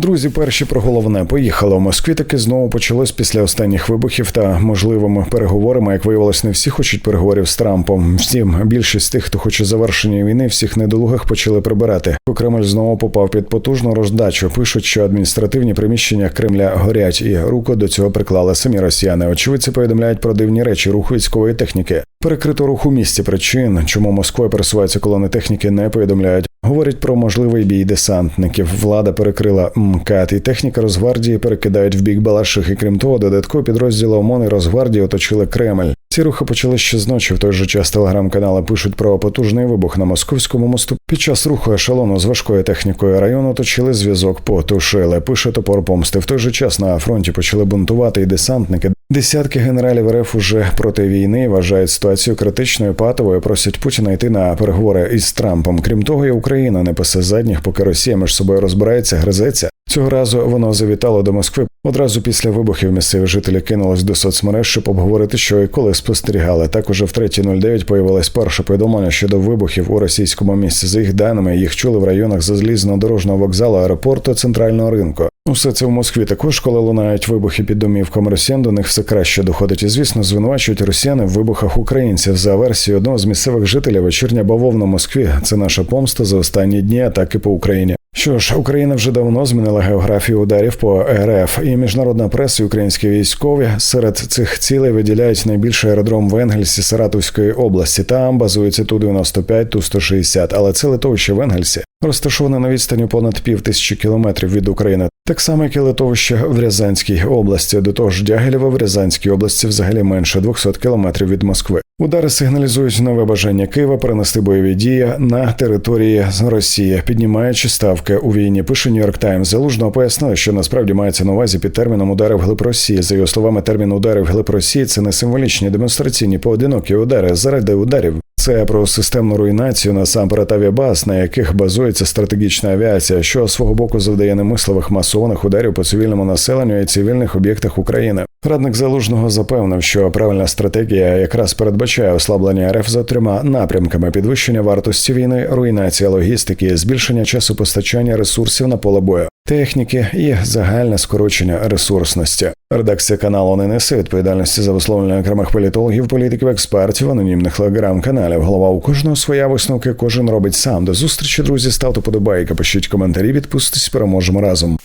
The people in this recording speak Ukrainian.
Друзі, перші про головне поїхали. У Москві таки знову почалось після останніх вибухів та можливими переговорами. Як виявилось, не всі хочуть переговорів з Трампом. Втім, більшість тих, хто хоче завершення війни, всіх недолугих почали прибирати. Кремль знову попав під потужну роздачу. Пишуть, що адміністративні приміщення Кремля горять, і руку до цього приклали самі росіяни. Очевидці повідомляють про дивні речі руху військової техніки. Перекрито рух у місті причин, чому Москвою пересуваються колони техніки, не повідомляють. Говорять про можливий бій десантників. Влада перекрила МКАТ, і техніка Росгвардії перекидають в бік Балаших. І Крім того, додаткові підрозділи ОМОН і Росгвардії оточили Кремль. Ці рухи почали ще з ночі. В той же час телеграм-канали пишуть про потужний вибух на московському мосту. Під час руху ешелону з важкою технікою району оточили зв'язок, потушили. Пише топор помсти. В той же час на фронті почали бунтувати і десантники. Десятки генералів РФ уже проти війни вважають ситуацію критичною патовою. Просять Путіна йти на переговори із Трампом. Крім того, і Україна не пасе задніх, поки Росія між собою розбирається, гризеться. Цього разу воно завітало до Москви. Одразу після вибухів місцеві жителі кинулись до соцмереж, щоб обговорити, що і коли спостерігали. Також в 3.09 появилось перше повідомлення щодо вибухів у російському місці. За їх даними, їх чули в районах залізнодорожного вокзалу, аеропорту, центрального ринку. Усе це в Москві також, коли лунають вибухи під домівками росіян, до них все краще доходить. І звісно, звинувачують росіяни в вибухах українців. За версією одного з місцевих жителів вечірня бавовна в Москві. Це наша помста за останні дні атаки по Україні. Що ж, Україна вже давно змінила географію ударів по РФ, і міжнародна преса, і українські військові серед цих цілей виділяють найбільший аеродром в Енгельсі Саратовської області. Там базується ту 95 ту 160 але це литовище в Енгельсі розташоване на відстані понад пів тисячі кілометрів від України. Так само, як і литовище в Рязанській області. До того ж, Дягилєво в Рязанській області взагалі менше 200 кілометрів від Москви. Удари сигналізують нове бажання Києва перенести бойові дії на території Росії, піднімаючи ставки у війні. Пише Нью-Йорк Таймс. Залужного пояснили, що насправді мається на увазі під терміном удари в глиб Росії. За його словами, термін в глиб Росії це не символічні демонстраційні поодинокі удари заради ударів. Це про системну руйнацію насамперед авіабаз, на яких базується стратегічна авіація, що свого боку завдає немисливих масованих ударів по цивільному населенню і цивільних об'єктах України. Радник залужного запевнив, що правильна стратегія якраз передбачає ослаблення РФ за трьома напрямками: підвищення вартості війни, руйнація логістики, збільшення часу постачання ресурсів на поле бою, техніки і загальне скорочення ресурсності. Редакція каналу не несе відповідальності за висловлення окремих політологів, політиків, експертів, анонімних телеграм-каналів. Голова у кожного своя висновки, кожен робить сам. До зустрічі, друзі. Ставте подобайки, пишіть коментарі, підписуйтесь, переможемо разом.